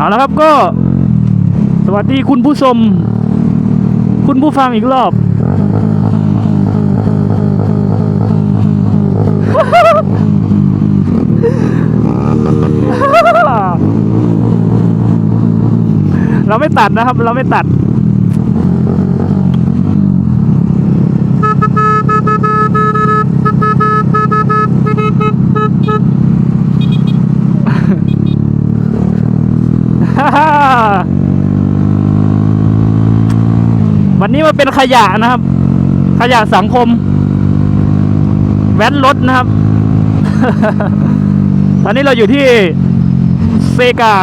เอาละครับก็ สวัสดีคุณผู้ชม คุณผู้ฟังอีกรอบ เราไม่ตัดนะครับ เราไม่ตัด วันนี้มัน เป็นขยะนะครับ ขยะสังคม แว้นรถนะครับ ตอนนี้เราอยู่ที่เซกา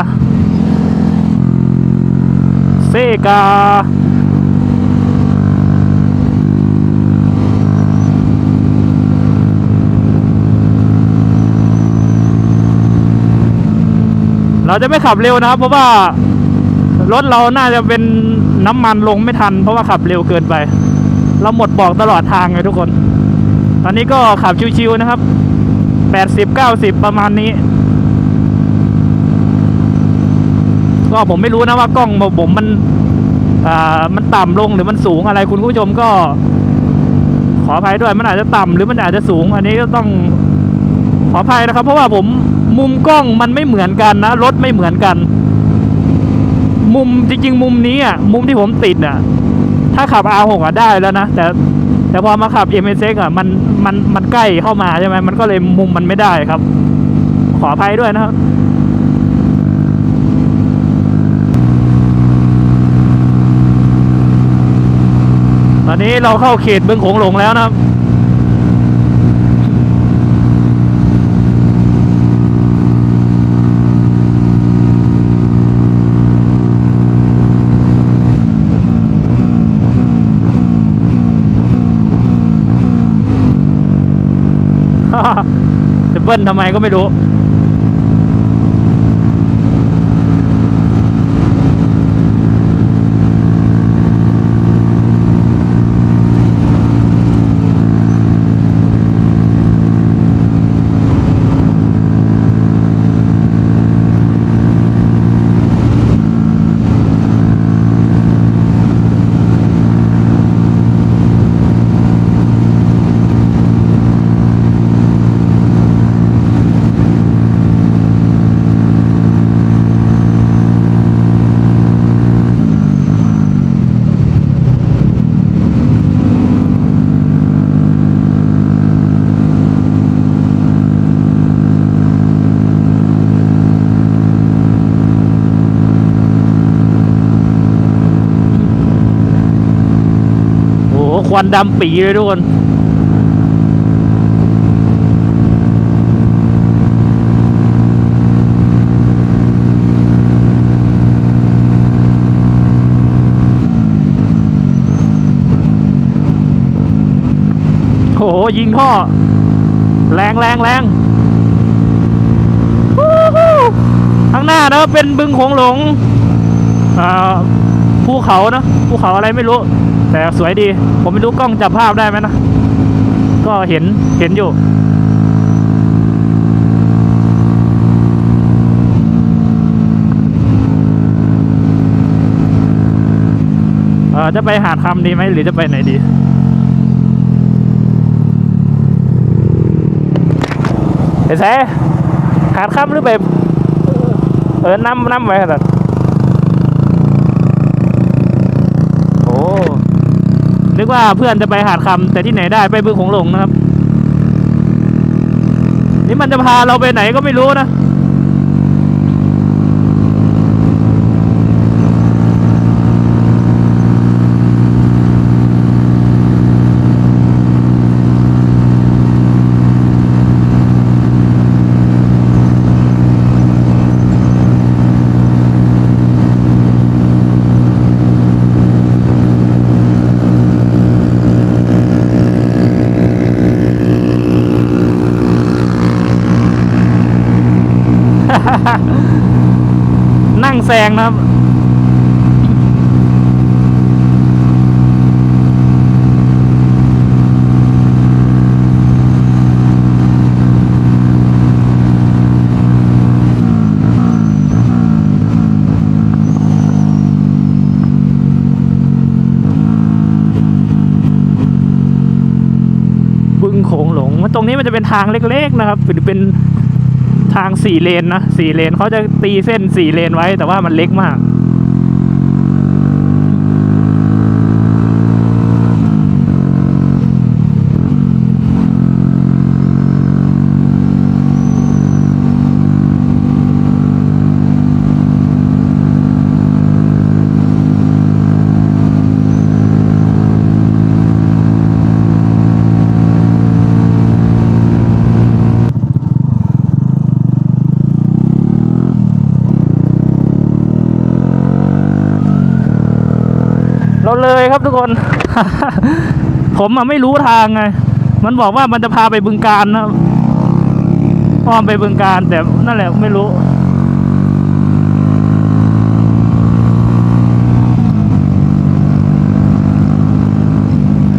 เซกาเราจะไม่ขับเร็วนะครับ เพราะว่า รถเราน่าจะเป็นน้ำมันลงไม่ทัน เพราะว่าขับเร็วเกินไป เราหมดบอกตลอดทางเลยทุกคน ตอนนี้ก็ขับชิวๆนะครับแปดสิบเก้าสิบประมาณนี้ ก็ผมไม่รู้นะว่ากล้องผมมันอ่ามันต่ำลงหรือมันสูงอะไรคุณผู้ชมก็ขออภัยด้วยมันอาจจะต่ำหรือมันอาจจะสูง อันนี้ก็ต้องขออภัยนะครับ เพราะว่าผมมุมกล้องมันไม่เหมือนกันนะรถไม่เหมือนกัน มุมจริง ๆ มุมนี้อะมุมที่ผมติดอะ ถ้าขับ R6 อะได้แล้วนะ แต่แต่พอมาขับ m s x อะมันมันมันใกล้เข้ามาใช่ไหมมันก็เลยมุมมันไม่ได้ครับ ขออภัยด้วยนะครับตอนนี้เราเข้าเขตบึงโขงหลงแล้วนะครับ จะเบิ้ล ทำไมก็ไม่รู้ วันดำปีเลยทุกคน โอ้โห ยิงท่อ แรงแรงแรงวู้ฮู้ข้างหน้านะเป็นบึงโขงหลงอ่า ภูเขาเนะภูเขาอะไรไม่รู้ แต่สวยดี ผมไม่รู้กล้องจับภาพได้ไหมนะ ก็เห็นเห็นอยู่เออจะไปหาดคำดีไหมหรือจะไปไหนดีไอ้แซ่หาดคำหรือไปเออน้ำน้ำไว้ขนาด โอ้ นึกว่าเพื่อนจะไปหาดคำแต่ที่ไหนได้ไปบึงของหลงนะครับ นี่มันจะพาเราไปไหนก็ไม่รู้นะ แซงนะครับึงโขงหลงตรงนี้มันจะเป็นทางเล็กๆนะครับหรือเป็น ทางสี่เลนนะสี่เลนเขาจะตีเส้นสี่เลนไว้ แต่ว่ามันเล็กมาก คน ผมอะไม่รู้ทางไง มันบอกว่ามันจะพาไปบึงการนะอ้อมไปบึงการแต่นั่นแหละไม่รู้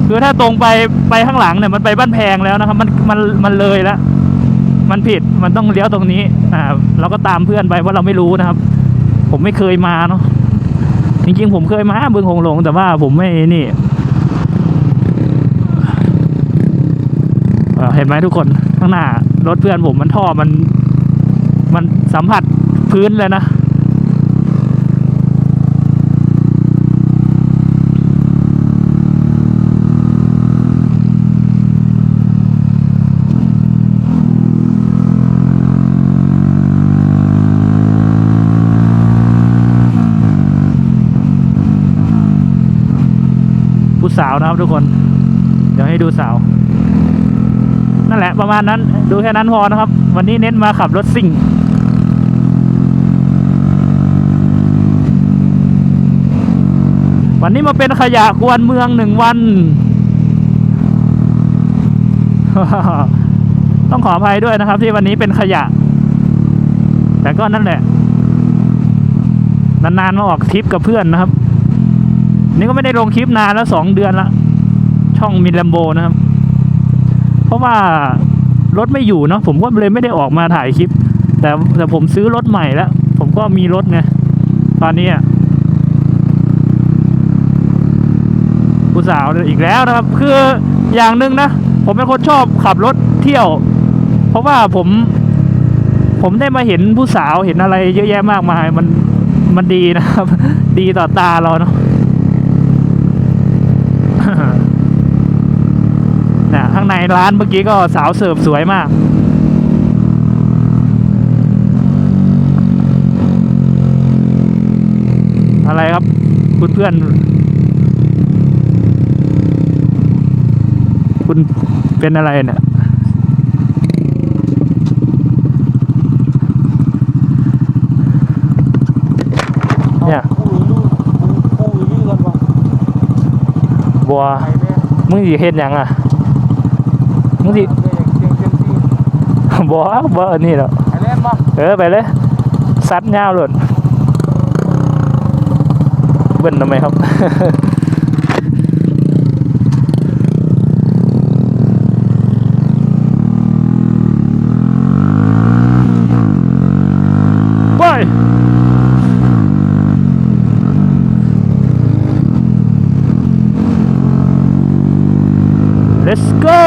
คือถ้าตรงไปไปข้างหลังเนี่ยมันไปบ้านแพงแล้วนะครับ มันมันมันเลยแล้วมันผิดมันต้องเลี้ยวตรงนี้อ่าเราก็ตามเพื่อนไปเพราเราไม่รู้นะครับ ผมไม่เคยมาเนาะ จริงๆผมเคยมาบึงหงหลง แต่ว่าผมไม่นี่เอ่อเห็นไหมทุกคนข้างหน้ารถเพื่อนผมมันท่อมัน มันสัมผัสพื้นเลยนะ สาวนะครับทุกคน เดี๋ยวให้ดูสาว นั่นแหละประมาณนั้นดูแค่นั้นพอนะครับ วันนี้เน้นมาขับรถซิ่งวันนี้มาเป็นขยะกวนเมืองหนึ่งวัน ต้องขออภัยด้วยนะครับ ที่วันนี้เป็นขยะ แต่ก็นั่นแหละ นานๆมาออกทริปกับเพื่อนนะครับ นี่ก็ไม่ได้ลงคลิปนานแล้วสองเดือนละช่องมินลัมโบนะครับ เพราะว่ารถไม่อยู่เนาะผมก็เลยไม่ได้ออกมาถ่ายคลิป แต่แต่ผมซื้อรถใหม่แล้ว ผมก็มีรถไงตอนนี้อะผู้สาวอีกแล้วนะครับ คืออย่างหนึ่งนะ ผมเป็นคนชอบขับรถเที่ยว เพราะว่าผม ผมได้มาเห็นผู้สาวเห็นอะไรเยอะแยะมากมาย มันมันดีนะครับ ดีต่อตาเราเนาะ นะข้างใน ร้านเมื่อกี้ก็สาวเสิร์ฟสวยมาก อะไรครับคุณเพื่อน คุณเป็นอะไรเนี่ยเนี่ยคู่อีลูกคู่อีลี่กันวะบัวไปแม่มึงสิเฮ็ดหยังอะ มึงสิเสียงเสียงเสียงซีบัวบัวอันนี้เหรอไอเล่นปะเออไปเลยซัดเงาวหล่นเบิ้ลทำไมครับ ไป let's go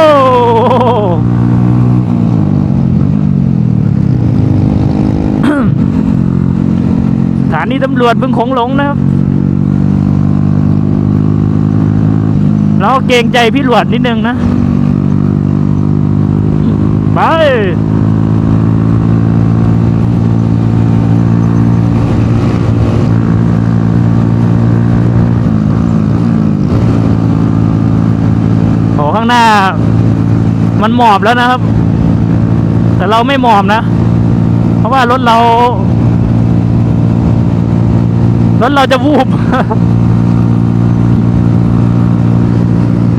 สถานีตำรวจบึงโขงหลงนะครับ เราเกรงใจพี่หลวดนิดนึงนะ ไปโอ้ข้างหน้า มันหมอบแล้วนะครับ แต่เราไม่หมอบนะ เพราะว่ารถเรา รถเราจะวูบ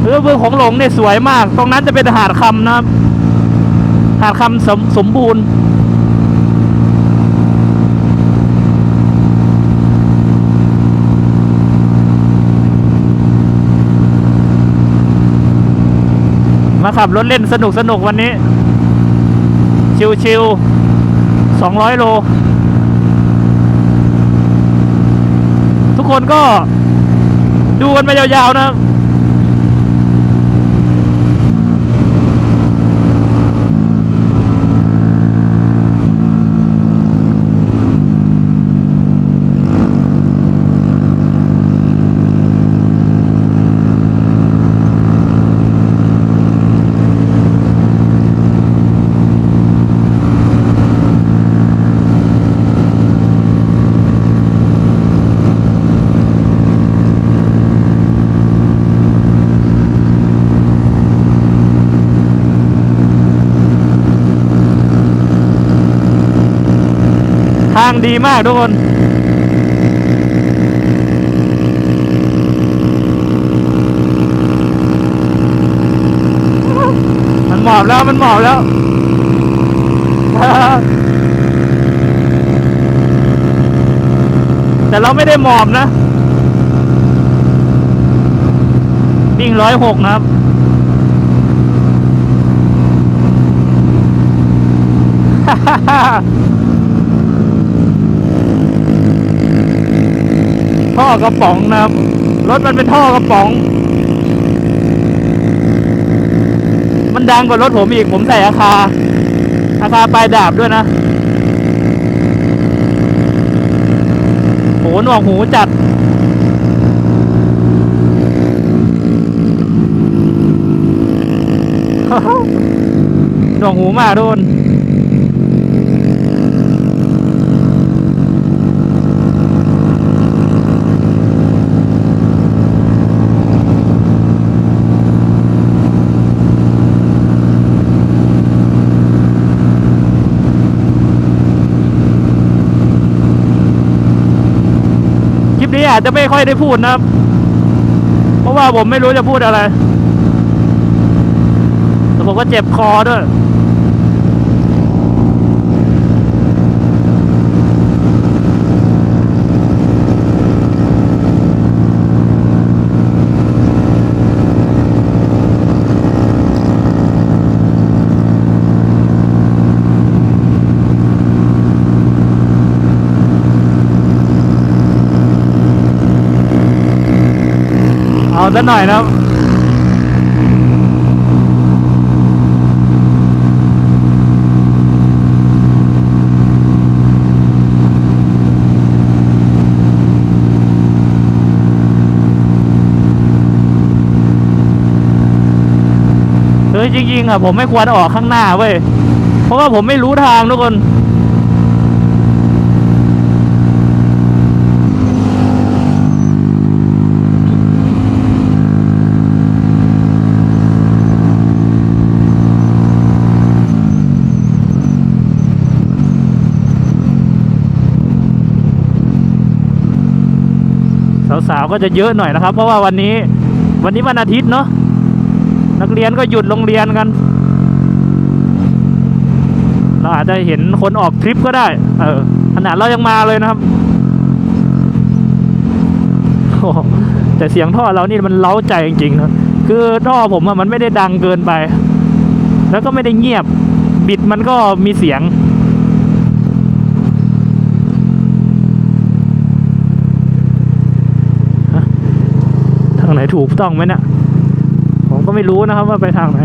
เออเมืองของหลงเนี่ยสวยมาก ตรงนั้นจะเป็นหาดคำนะครับ หาดคำสมสมบูรณ์มาขับรถเล่นสนุกสนุกวันนี้ ชิวๆสองร้อยโล ทุก คนก็ดูกันไปยาวๆนะครับ ดีมากทุกคนมันหมอบแล้วมันหมอบแล้วแต่เราไม่ได้หมอบนะวิ่งร้อยหกนะครับท่อ กระป๋องนะครับ รถมันเป็นท่อกระป๋อง มันดังกว่ารถผมอีก ผมใส่อาคา อาคาปลายดาบด้วยนะโหหนวกหูจัดหนวกหูมากทุกคนคลิปนี้ อาจจะไม่ค่อยได้พูดนะครับ เพราะว่าผมไม่รู้จะพูดอะไร แต่ผมก็เจ็บคอด้วย ซะหน่อยนะครับเฮ้ยจริงๆอะผมไม่ควรออกข้างหน้าเว้ย เพราะว่าผมไม่รู้ทางทุกคน สาวก็จะเยอะหน่อยนะครับ เพราะว่าวันนี้วันนี้วันอาทิตย์เนาะนักเรียนก็หยุดโรงเรียนกัน เราอาจจะเห็นคนออกทริปก็ได้ เออขนาดเรายังมาเลยนะครับโอ้แต่เสียงท่อเรานี่มันเล้าใจจริงๆนะคือท่อผมอะมันไม่ได้ดังเกินไป แล้วก็ไม่ได้เงียบ บิดมันก็มีเสียงางไหนถูกต้องไหมเนะี่ยผมก็ไม่รู้นะครับว่าไปทางไหน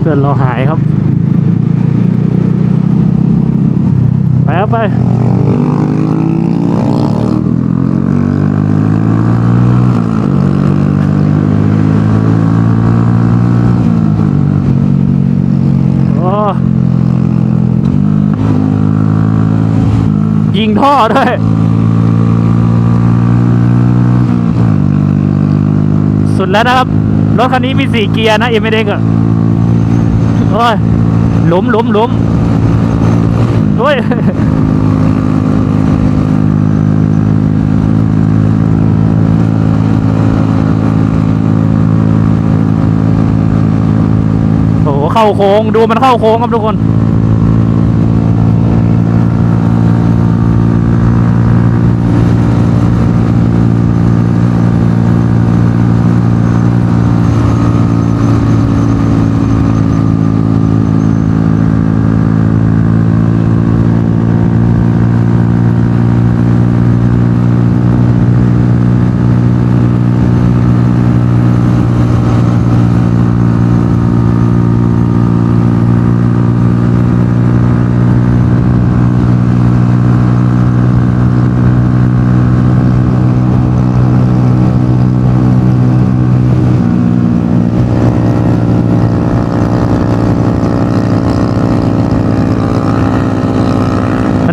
เพื่อนเราหายครับ ไปครับไป โอ้ยิง ท่อด้วยสุดแล้วนะครับรถคันนี้มีสี่เกียร์นะเอ็มเด็กอะโอ้ยหลุมหลุมหลุมโอ้ยโอ้เข้าโค้งดูมันเข้าโค้งครับทุกคน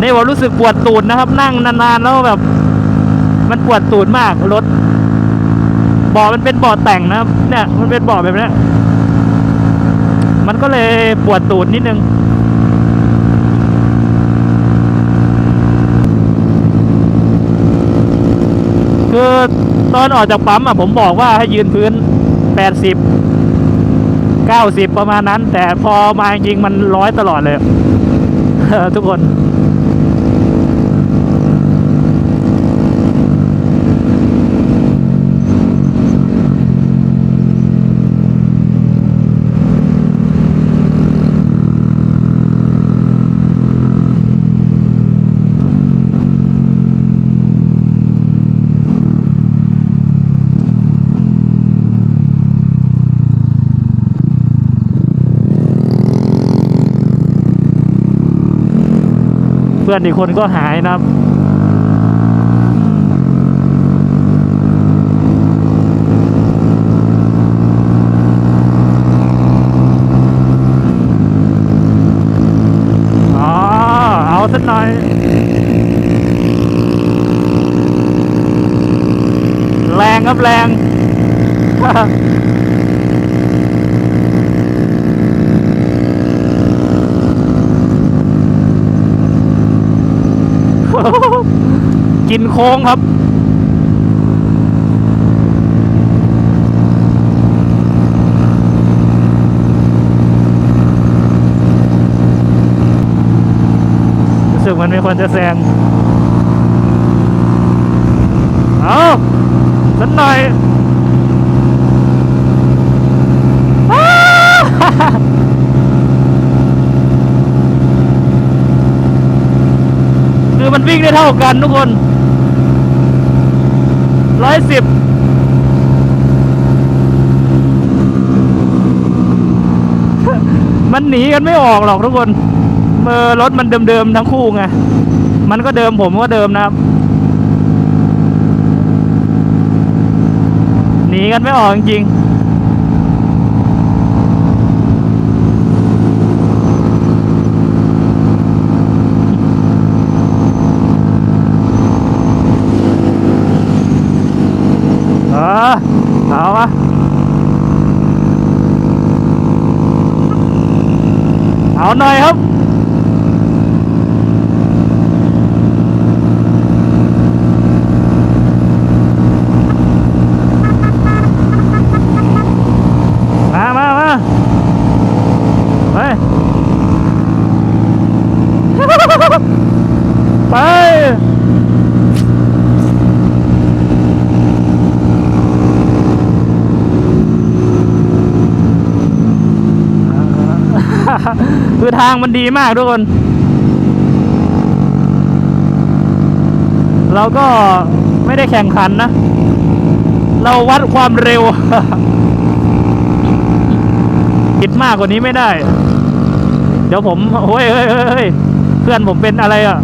นนี้ผมรู้สึกปวดตูดนะครับ นั่งนานๆแล้วแบบ มันปวดตูดมากรถเบาะมันเป็นเบาะแต่งนะครับ เนี่ยมันเป็นเบาะแบบนี้มันก็เลยปวดตูดนิดนึงคือตอนออกจากปั๊มอะผมบอกว่าให้ยืนพื้น 80 90 ประมาณนั้น แต่พอมาจริงมันร้อยตลอดเลย ทุกคน เพื่อนอีกคนก็หายนะครับอ๋อเอาสักหน่อยแรงครับแรง กิน โค้งครับ รู้สึกมันไมีคนจะแซง เอาสักหน่อยคือมันวิ่งได้เท่ากันทุกคน ร้อยสิบมันหนีกันไม่ออกหรอกทุกคนเมื่อรถมันเดิมๆทั้งคู่ไง มันก็เดิมผมก็เดิมนะครับ หนีกันไม่ออกจริงๆ เออ เอาวะเอาหน่อยครับ มามามาไป ไป คือ ทางมันดีมากทุกคน เราก็ไม่ได้แข่งขันนะ เราวัดความเร็วคิดมากกว่านี้ไม่ได้ เดี๋ยวผมโอ้ยเฮ้ยเฮ้ยเฮ้ยเพื่อนผมเป็นอะไรอะ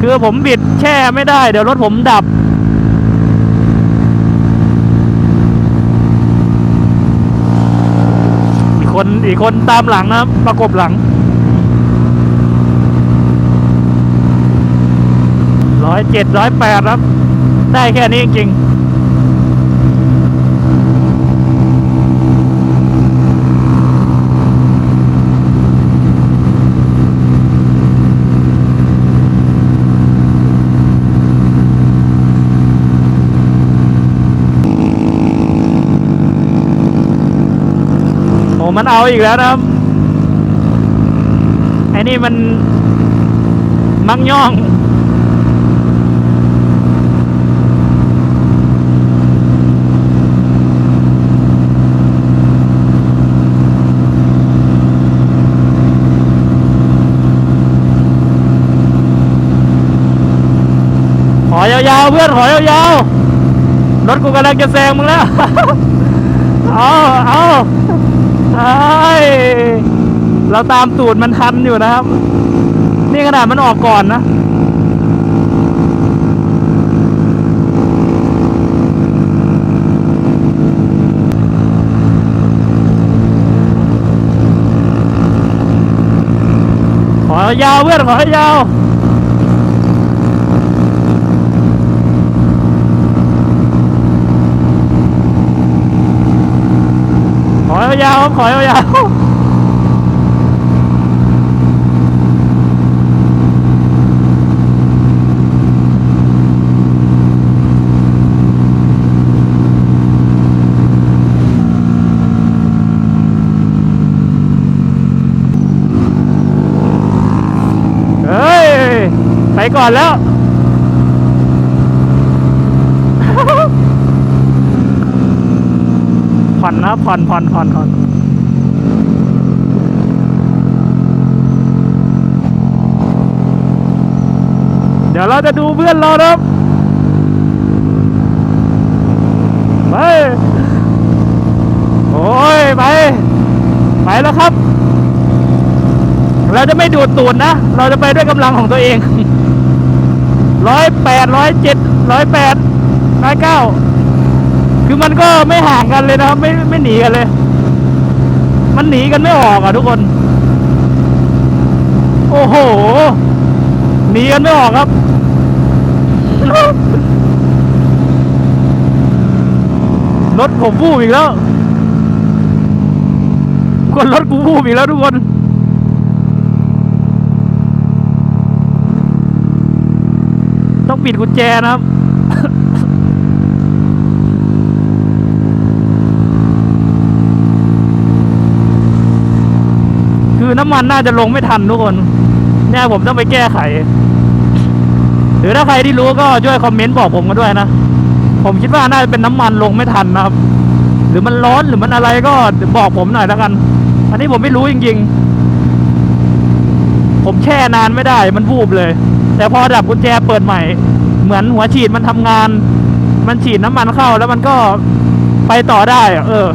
คือผมบิดแช่ไม่ได้ เดี๋ยวรถผมดับ อีกคนอีกคนตามหลังนะครับประกบหลังร้อยเจ็ดร้อยแปดครับ ได้แค่นี้จริง มันเอาอีกแล้วนะครับไอ้นี่มันมักย่อง ขอยาวๆเพื่อน ขอยาวๆรถกูกำลังจะแซงมึงแล้ว เอาเอา เราตามตูดมันทันอยู่นะครับ นี่ขนาดมันออกก่อนนะ ขอยาวเพื่อนขอยาว ครับขอยาวๆเฮ้ยไปก่อนแล้ว ผ่อ นะผ่อนผ่อนผ่อนผ่อนเดี๋ยวเราจะดูเพื่อนเราครับไปโอ้ยไป ไปแล้วครับ เราจะไม่ดูดตูดนะ เราจะไปด้วยกำลังของตัวเองร้อยแปดร้อยเจ็ดร้อยแปดร้อยเก้า คือมันก็ไม่ห่างกันเลยนะครับ ไม่ไม่หนีกันเลย มันหนีกันไม่ออกอะทุกคน โอ้โห หนีกันไม่ออกครับ รถผมวูบอีกแล้วคนรถกูวูบอีกแล้วทุกคนต้องปิดกุญแจนะครับ คือน้ำมันน่าจะลงไม่ทันทุกคนเนี่ยผมต้องไปแก้ไข หรือถ้าใครที่รู้ก็ช่วยคอมเมนต์บอกผมกันด้วยนะ ผมคิดว่าน่าจะเป็นน้ำมันลงไม่ทันนะครับ หรือมันร้อนหรือมันอะไรก็บอกผมหน่อยแล้วกัน อันนี้ผมไม่รู้จริงๆ ผมแช่นานไม่ได้มันวูบเลย แต่พอดับกุญแจเปิดใหม่ เหมือนหัวฉีดมันทำงาน มันฉีดน้ำมันเข้าแล้วมันก็ไปต่อได้ เออ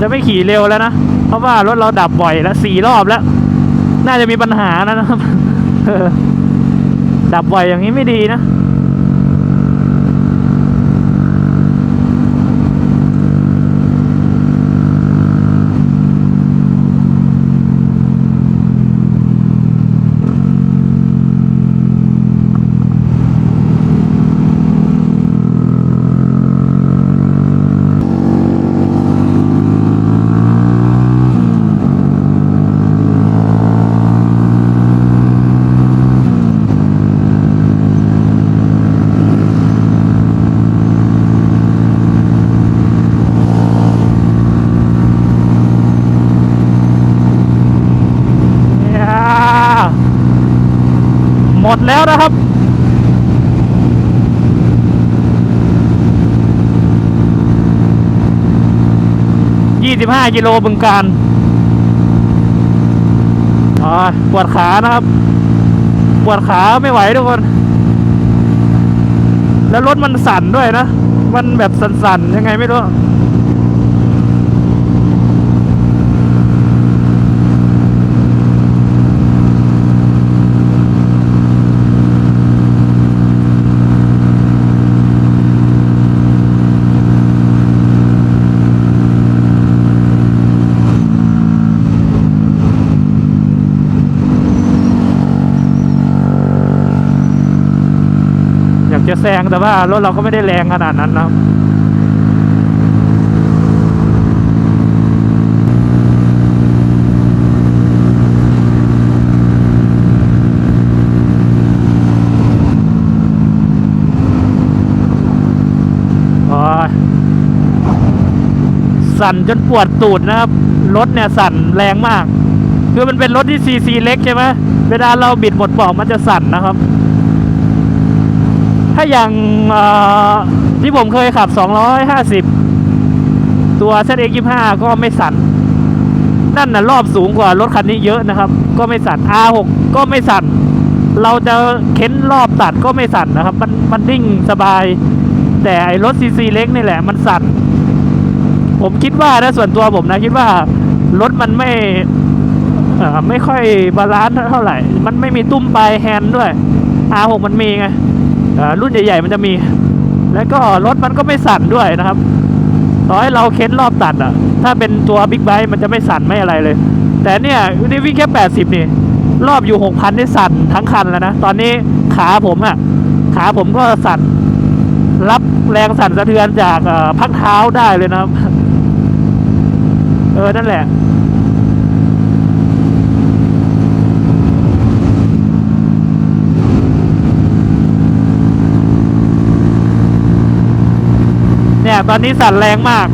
จะ ไม่ขี่เร็วแล้วนะ เพราะว่ารถเราดับบ่อยแล้วสี่รอบแล้ว น่าจะมีปัญหานะนะครับเดับบ่อยอย่างนี้ไม่ดีนะ 45กิโลบึงการปวดขานะครับ ปวดขาไม่ไหวทุกคน แล้วรถมันสั่นด้วยนะ มันแบบสั่นๆยังไงไม่รู้ แซงแต่ว่ารถเราก็ไม่ได้แรงขนาดนั้นนะครับโอ้ยสั่นจนปวดตูดนะครับ รถเนี่ยสั่นแรงมาก คือมันเป็นรถที่ซีซีเล็กใช่ไหมเวลาเราบิดหมดเบาะมันจะสั่นนะครับ อย่างที่ผมเคยขับ 250 ตัว ZX25 ก็ไม่สั่น นั่นน่ะรอบสูงกว่ารถคันนี้เยอะนะครับ ก็ไม่สั่น R6 ก็ไม่สั่น เราจะเค้นรอบตัดก็ไม่สั่นนะครับ มันมันนิ่งสบาย แต่ไอรถซีซีเล็กนี่แหละมันสั่น ผมคิดว่านะส่วนตัวผมนะคิดว่ารถมันไม่ไม่ค่อยบาลานซ์เท่าไหร่ มันไม่มีตุ้มปลายแฮนด์ด้วย R6 มันมีไง รุ่นใหญ่ ๆ มันจะมี แล้วก็รถมันก็ไม่สั่นด้วยนะครับ ต่อให้เราเค้นรอบตัดอะ ถ้าเป็นตัวบิ๊กไบค์มันจะไม่สั่นไม่อะไรเลย แต่เนี่ยนี่วิ่งแค่ 80 นี่ รอบอยู่ 6,000นี่สั่นทั้งคันแล้วนะ ตอนนี้ขาผมอะ ขาผมก็สั่น รับแรงสั่นสะเทือนจากพักเท้าได้เลยนะครับ เออ นั่นแหละี่ย ตอนนี้สั่นแรงมาก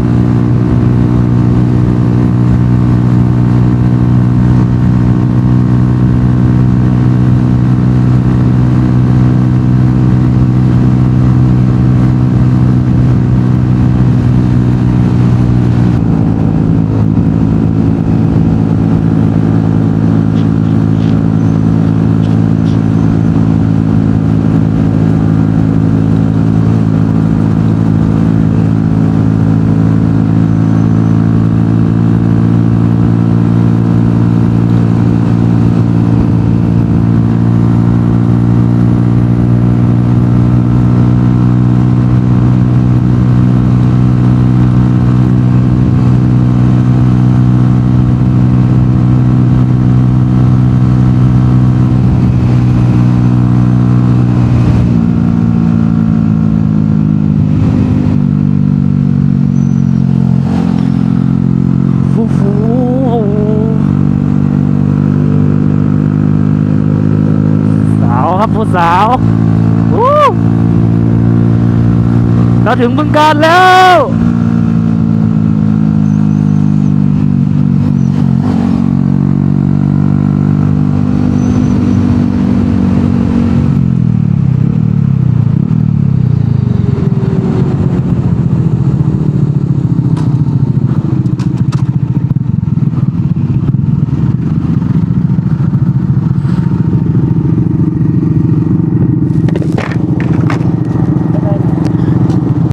ถึงบึงการแล้ว